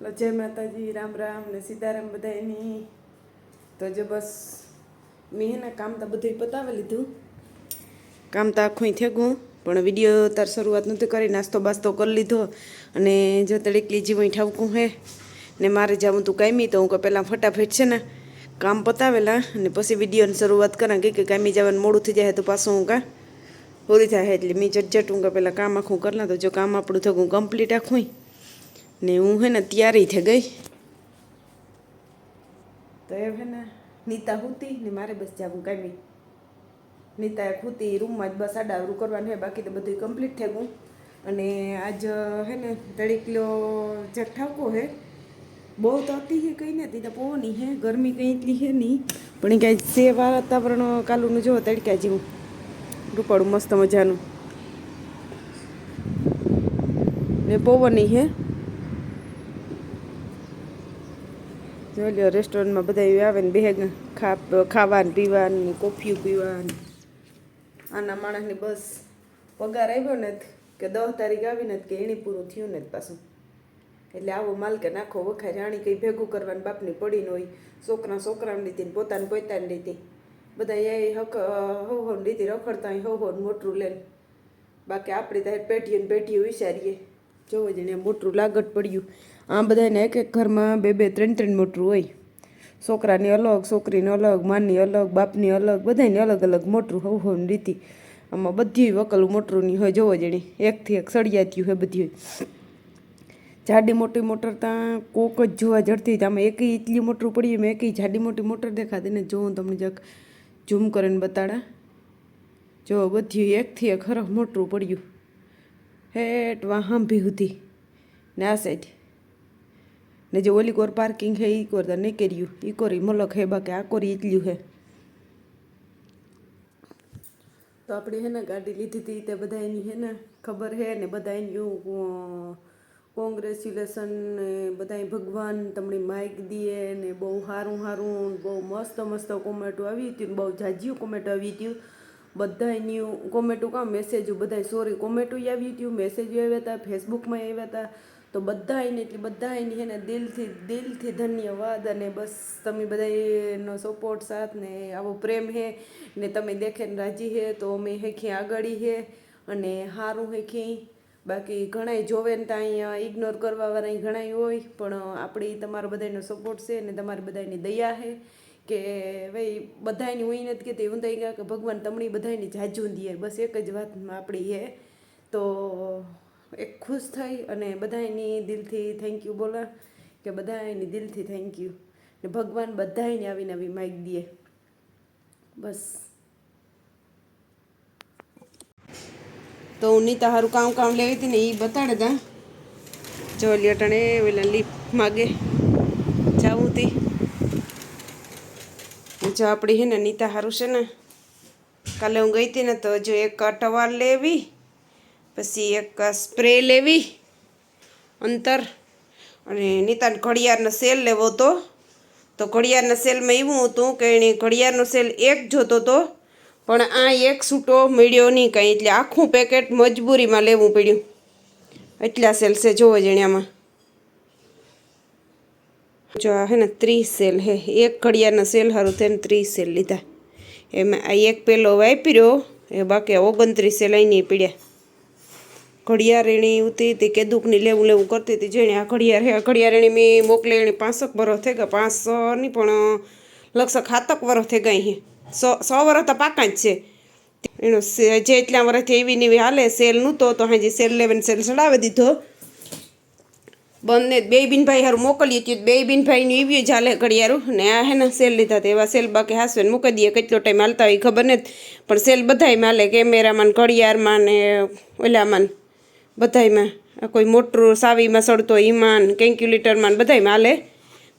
એટલે જય માતાજી, રામ રામ ને સીતારામ બધાયની. તો જો બસ મેં હે કામ તો બધું પતાવી લીધું. કામ તો આખું થેગું પણ વીડિયો તાર શરૂઆત નથી કરી, નાસ્તો બાસ્તો કરી લીધો. અને જો તડેકલી જીવઈ ઠાવકું હે, ને મારે જવું તું કાયમી, તો હું કે પહેલાં ફટાફટ છે ને કામ પતાવેલા, અને પછી વિડીયોની શરૂઆત કરા. કે કાયમી જવાનું મોડું થઈ જાય તો પાછું હું કા? પૂરી થાય એટલે મેં ઝટઝટ હું કે પહેલાં કામ આખું કરલા તો જો કામ આપણું થયું કમ્પ્લીટ આખું ને હું હે ને તૈયારી થઈ ગઈ. તો એ હે ને નીતા હુતી ને મારે બસ જાવું કાંઈ નીતા એક હુતી રૂમમાં જ બસ આડાવરું કરવાનું હે, બાકી તો બધું કમ્પ્લીટ થઈ ગયું. અને આજ હે ને દળી કિલો ચેક ઠાવકો હે, બહુ તો હતી હે કંઈ નથી, તો પવની હે, ગરમી કંઈ એટલી હે નહીં. પણ કાંઈ સે વાતાવરણ કાલુનું જો તડક્યા જેવું. રૂપાળું મસ્ત મજાનું. ને પવની હે જોઈ લો રેસ્ટોરન્ટમાં બધા આવે ને બેગ ખા ખાવાનું પીવાનું કોફીઓ પીવાનું. આના માણસની બસ પગાર આવ્યો ને કે દસ તારીખ આવી ને કે એણી પૂરું થયું ને પાછું. એટલે આવો માલ કે નાખો વખાય, રાણી કંઈ ભેગું કરવાની બાપની પડીને હોય, છોકરા છોકરાની રીતે ને પોતાને પોતાની રીતે. બધા એ હક હો હો રીતે રખડતા હોય હો હો મોટરું લઈને બાકી આપણે ત્યાં પેટીએ ને પેટીઓ વિચારીએ. જોવો જણે મોટરું લાગત પડ્યું. આ બધાને એક એક ઘરમાં બે બે ત્રણ ત્રણ મોટરું હોય. છોકરાની અલગ, છોકરીની અલગ, માની અલગ, બાપની અલગ બધાની અલગ અલગ મોટરું હોવું હોય રીતિ. આમાં બધી વકલું મોટરુંની હોય જોવો જણી. એકથી એક સળિયાતી હોય બધી હોય. જાડી મોટી મોટર ત્યાં કોક જ જોવા જડતી આમાં એકઈ એટલી મોટરું પડ્યું મેં એકઈ જાડી મોટી મોટર દેખાતી ને જોઉં તમને જક ઝૂમ કરીને બતાડા. જો બધી એકથી એક હરફ મોટરું પડ્યું. હેટ વાં હાંભી હતી ને આ સાઈડ ને જે ઓલી કોર પાર્કિંગ હે, ઈ કોર નહીં કર્યું ઈ કોરી મલક હે, બાકી આ કોરી એટલું હે. તો આપણે હે ને ગાડી લીધી હતી તે બધા એની હે ને ખબર હે ને બધા એની કોંગ્રેચ્યુલેશન ને બધા ભગવાન તમને માઇક દીએ ને બહુ સારું સારું બહુ મસ્ત મસ્ત કોમેન્ટો આવી હતી બહુ જાજ્યું કોમેન્ટો આવી હતી. બધા એની કોમેન્ટો કામ મેસેજો બધા સોરી કોમેન્ટો આવી હતી મેસેજો આવ્યા હતા ફેસબુકમાં આવ્યા હતા તો બધા એને એટલે બધા એની એને દિલથી દિલથી ધન્યવાદ અને બસ તમે બધાનો સપોર્ટ સાથ ને આવો પ્રેમ હે. ને તમે દેખે ને રાજી હે, તો અમે હેખી આગળી હે અને સારું હેખી બાકી ઘણાય જોવે ને ત્યાં અહીંયા ઇગ્નોર કરવાવાળા ઘણાય હોય, પણ આપણી તમારા બધાનો સપોર્ટ છે ને તમારી બધાની દયા છે કે ભાઈ બધાની હું નથી કહેતી હું તો એ કે ભગવાન તમને બધાની જાજુ દીએ બસ એક જ વાતમાં આપણી હે તો એક ખુશ થઈ અને બધાની દિલથી થેન્ક યુ બોલા, કે બધાની દિલથી થેન્ક યુ ને ભગવાન બધાને આવી નવી માઇક દે. બસ. તો હું નીતા હારું કામ કામ લેવી હતી ને એ બતાડે તા. જો લિયટણે પેલા લીફ માગે. જાવું હતી જો આપણી હે ને નીતા હારું છે ને, કાલે હું ગઈ હતી ને તો જો એક ટવાલ લેવી, પછી એક સ્પ્રે લેવી, અંતર, અને નીતાને ઘડિયાળનો સેલ લેવો હતો. તો ઘડિયાળના સેલમાં એવું હતું કે એણે ઘડિયાળનો સેલ એક જોતો હતો પણ આ એક સૂટો મળ્યો નહીં કાંઈ. એટલે આખું પેકેટ મજબૂરીમાં લેવું પડ્યું. એટલા સેલ છે જોવો જણ્યામાં જો હે ને ત્રીસ સેલ હે. એક ઘડિયાળના સેલ સારું થઈને ત્રીસ સેલ લીધા. એમાં આ એક પેલો વાપર્યો એ બાકી ઓગણત્રીસ સેલ અહીં પીડ્યા. ઘડિયાળ એણી ઉતી હતી કે દુઃખની લેવું લેવું કરતી હતી, જેણે આ ઘડિયાળ હે ઘડિયાળ એણી મેં મોકલે એણે પાંચક વરસ થઈ ગયા. પાંચસો નહીં પણ લગભગ ખાતક વરસ થઈ ગયા અહીં. સો સો વરસ તો પાકા જ છે. એનો જે એટલા વર્ષથી એવી ને એવી હાલે સેલ નહોતો, તો હાજી સેલ લેવન સેલ ચડાવી દીધો. બંને બે બિનભાઈ હારું મોકલીએ છીએ બે બિનભાઈનું એવી જ હાલે ઘડિયાળું. ને આ હે ને સેલ લીધા એવા સેલ બાકી હાસવે મૂકી દઈએ. કેટલો ટાઈમ હાલતા હોય ખબર નથી. પણ સેલ બધાયમાં હાલે. કેમેરામાં ઘડિયાળમાં ને ઓલામાં બધાયમાં કોઈ મોટરું સાવીમાં સડતો ઈમાન કેલ્ક્યુલેટરમાં ને બધાયમાં હાલે.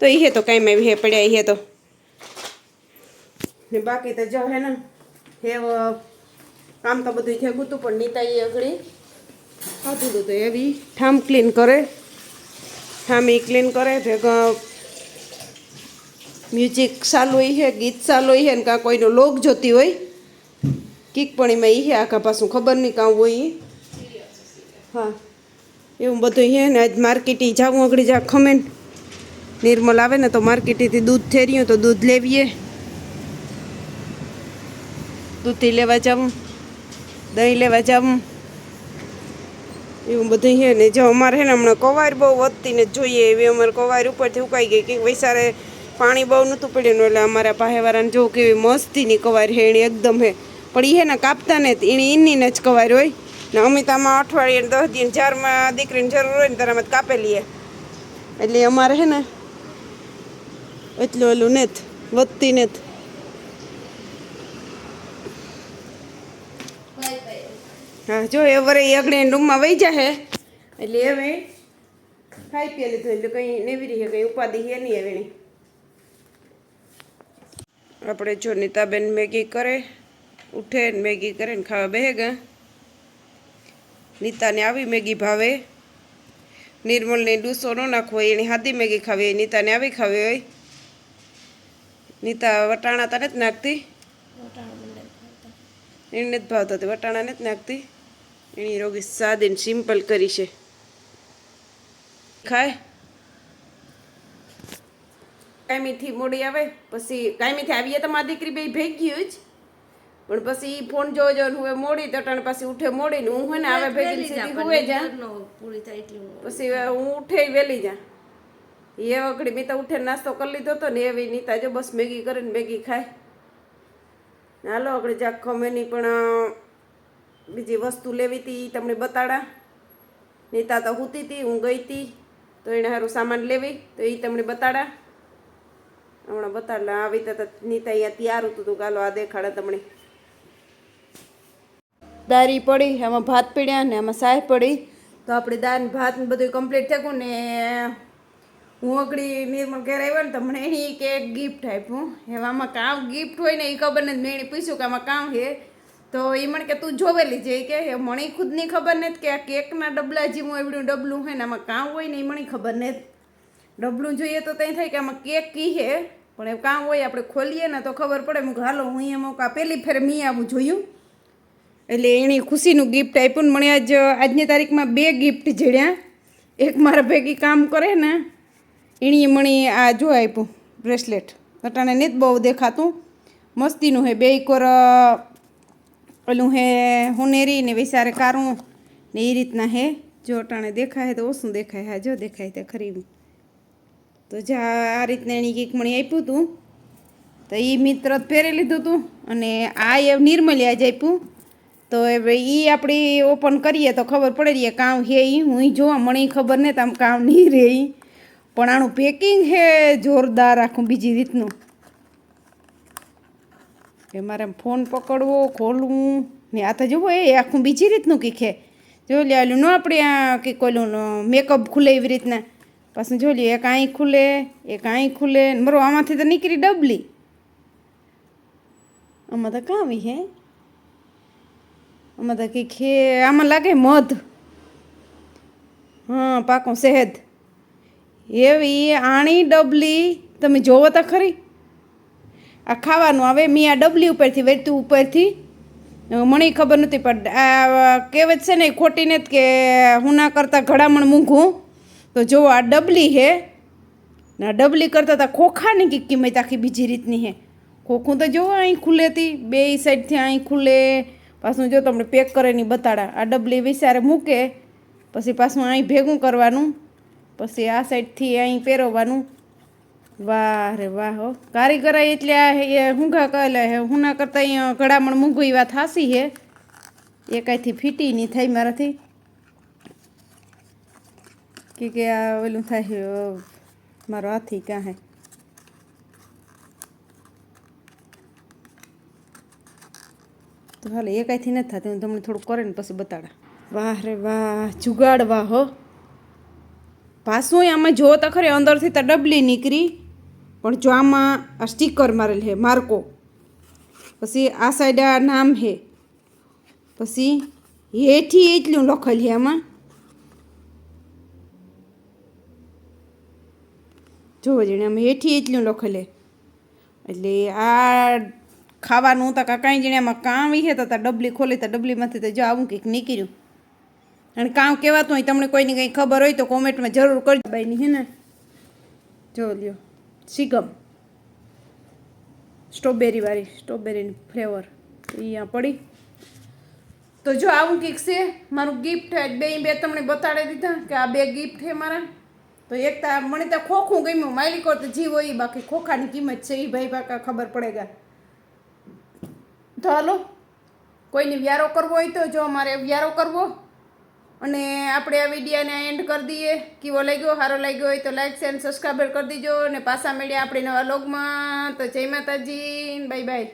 તો એ હે તો કાંઈ એવી હે પડ્યા હે તો. ને બાકી તો જો હે ને, હે કામ તો બધું થયું હતું પણ નીતા એ અઘડી ખાધું તો એવી ઠામ ક્લીન કરે. ઠામ ક્લીન કરે ભેગા મ્યુઝિક ચાલુ હોય છે, ગીત ચાલુ હોય છે ને કાં કોઈનો લોક જોતી હોય, કીક પણ એમાં એ આખા પાછું ખબર નહીં કાં હોય એ હા. એવું બધું હે ને, આજ માર્કેટી જાવું આગળ જા ખમે ને નિર્મલ આવે ને તો માર્કેટેથી દૂધ ઠેર્યું તો દૂધ લેવીએ. દૂધથી લેવા જાવું દહીં લેવા જાવું એવું બધું છે ને જો અમારે છે ને હમણાં કવાર બહુ વધતી ને જોઈએ એવી અમારે કવાર ઉપરથી ઉકાઈ ગઈ કે વૈસારે પાણી બહુ નહોતું પડ્યું એટલે અમારા પાહેવાળાને જો કેવી મસ્તીની કવાર છે, એની એકદમ હે. પણ એ ને કાપતા ને એની એનીને જ કવાર હોય. ને અમિતામાં અઠવાડિયે દસ દિન ચારમાં દીકરીની જરૂર હોય ને ત્યારે અમે કાપેલી હે. એટલે અમારે છે ને એટલું ઓલું નેત વધતી નેત હા જો એ વરે આગળ રૂમમાં વહી જાહે. એટલે હવે ખાઈ પી લીધું એટલે કંઈ નેવી રહી કંઈ ઉપાધિ હે નહીં હવે. આપણે જો નીતાબેન મેગી કરે ઉઠે ને મેગી કરે ને ખાવા બેહે ગયા નીતાને આવી મેગી ભાવે. નિર્મલને ડૂસો ન નાખવો હોય એની હાદી મેગી ખાવી હોય નીતાને આવી ખાવી હોય. નીતા વટાણા તા નથી નાખતી? એને જ ભાવતા. હતી વટાણા નથી નાખતી? એની રોગી સાદી સિમ્પલ કરી છે. ખાય. કાયમીથી મોડી આવે પછી કાયમીથી આવીએ તો મારી દીકરી બે ભેગી જ. પણ પછી ઈ ફોન જોવો જો હું મોડી તટણ પછી ઉઠે મોડી ને હું હોય ને આવે ભેગી સીધી હુએ જા. પછી હું ઉઠે વેલી જા. એ વખડી મેં તો ઉઠે નાસ્તો કરી લીધો હતો ને એવી નીતા જો બસ મેગી કરીને મેગી ખાય. હાલો આપણે જાખો મેની પણ અ, જે વસ્તુ લેવી હતી એ તમને બતાડા. નીતા તો હુતી હતી હું ગઈ હતી તો એને સારું સામાન લેવી તો એ તમને બતાડા. હમણાં બતાડલા આવી તો નીતા અહીંયા તૈયાર હતું તું કાલો આ દેખાડે તમને. દારી પડી એમાં ભાત પીડ્યા ને એમાં સાય પડી. તો આપણે દાળ ભાત બધું કમ્પ્લીટ થયું ને હું અગડી નિર્મલ ઘેર આવ્યો ને તો મને એની કે ગિફ્ટ આપ્યું એવામાં કામ ગિફ્ટ હોય ને એ ખબર નથી મેં એને પૂછ્યું કે આમાં કામ છે. તો એ મને કે તું જોવેલી જે કે મને ખુદની ખબર નથી કે આ કેકના ડબલા જેવું એવડું ડબલું હોય ને આમાં કાં હોય ને એ મને ખબર નથી. ડબલું જોઈએ તો ત્યાં થાય કે આમાં કેક કી હે, પણ એ કાં હોય આપણે ખોલીએ ને તો ખબર પડે. હું હાલો, હું એમાં કા પહેલી ફેર મેં આવું જોયું. એટલે એની ખુશીનું ગિફ્ટ આપ્યું ને મને આજ, આજની તારીખમાં બે ગિફ્ટ જડ્યા એક મારા ભેગી કામ કરે ને, એણીએ મને આ જો આપ્યું, બ્રેસલેટ. અટાણે નથી બહુ દેખાતું. મસ્તીનું હે, બે કોર ઓલું હે હુનેરી ને વિચારે કારું ને એ રીતના હે. જો અટાણે દેખાય તો ઓછું દેખાય. હા, જો દેખાય તે ખરી. તો જા આ રીતના એની કંઈક મને આપ્યું હતું તો એ મિત્ર પહેરી લીધું હતું અને આ એ નિર્મલ્યા જ આપ્યું. તો હવે એ આપણી ઓપન કરીએ તો ખબર પડે રહી કામ હે એ હું જોવા મને ખબર નહીં આમ કામ નહીં રહે પણ આનું પેકિંગ હે જોરદાર આખું બીજી રીતનું. કે મારે ફોન પકડવો, ખોલવું, ને આ તો જુઓ એ આખું બીજી રીતનું કીખે જો લે ઓલું ન આપણે આ કંઈક ઓલું મેકઅપ ખુલે એવી રીતના. પાછું જો લે, એક અહીં ખુલે, એક અહીં ખુલે. બરો આમાંથી તો નીકળી ડબલી. આમાં તો કાવી હે. આમાં તો કીખે આમાં લાગે મધ. હા, પાકો, શહેદ. એવી આણી ડબલી, તમે જોવો તો ખરી. આ ખાવાનું આવે મેં આ ડબલી ઉપરથી વેચતું ઉપરથી. મને ખબર નથી પણ આ કહેવત છે ને એ ખોટી નથી કે હું ના કરતાં ઘડામણ મૂંઘું. તો જો આ ડબલી હે. ને ડબલી કરતાં તા ખોખાની કંઈક કિંમત આખી બીજી રીતની હે. ખોખું તો જો અહીં ખુલેતી બે સાઈડથી અહીં ખુલે. પાછું જો તમને પેક કરેની બતાડા. આ ડબલી વિચારે મૂકે, પછી પાછું અહીં ભેગું કરવાનું, પછી આ સાઈડથી અહીં પહેરવાનું વાહ રે વાહ, હો. કારીગર એટલે એ હુંઘા કહેલા હે. હુના કરતાં અહીંયા ઘડામણ મૂંઘું એવા થાસી હે. એ કાંઈથી ફીટી નહીં થાય મારાથી. કે કે આ ઓલું થાય મારો હાથી ક્યાં હે? તો હાલે, એ કાંઈથી નથી થતી હું તમને થોડું કરે ને પછી બતાડા. વાહ રે વાહ જુગાડ વાહ હો. પાછું આમાં જો તો ખરે, અંદરથી તો ડબલી નીકળી. પણ જો આમાં આ સ્ટીકર મારેલ છે માર્કો. પછી આ સાઈડ આ નામ છે પછી હેઠી એટલું લખેલ છે આમાં. જોવો જણે આમાં હેઠી એટલું લખેલ હે. એટલે આ ખાવાનું તો કાંઈ જેણે આમાં કામ છે તો ત્યાં ડબલી ખોલી તો ડબલીમાંથી તો જો આવું કંઈક નીકળ્યું. અને કામ કહેવાતું હોય, તમને કોઈની કંઈ ખબર હોય તો કોમેન્ટમાં જરૂર કરજો બાઈની, હે ને? જો લ્યો. સિગમ. સ્ટ્રોબેરીવાળી સ્ટ્રોબેરીની ફ્લેવર અહીંયા પડી. તો જો આવું કંઈક છે, મારું ગિફ્ટ બે બે તમને બતાડી દીધા કે આ બે ગિફ્ટ છે મારા. તો એક તો મને તો ખોખું ગમ્યું, માલિકો તો જીવ હોય, બાકી ખોખાની કિંમત છે એ ભાઈ પાકા ખબર પડેગા તો હાલો, કોઈને વ્યારો કરવો હોય તો જો અમારે વ્યારો કરવો. અને આપણે આ વિડીયાને એન્ડ કરી દઈએ. કેવો લાગ્યો? સારો લાગ્યો હોય તો લાઈક શેર સબસ્ક્રાઈબર કરી દીજો. અને પાછા મળ્યા આપણે નવા લોગમાં તો જય માતાજી. Bye bye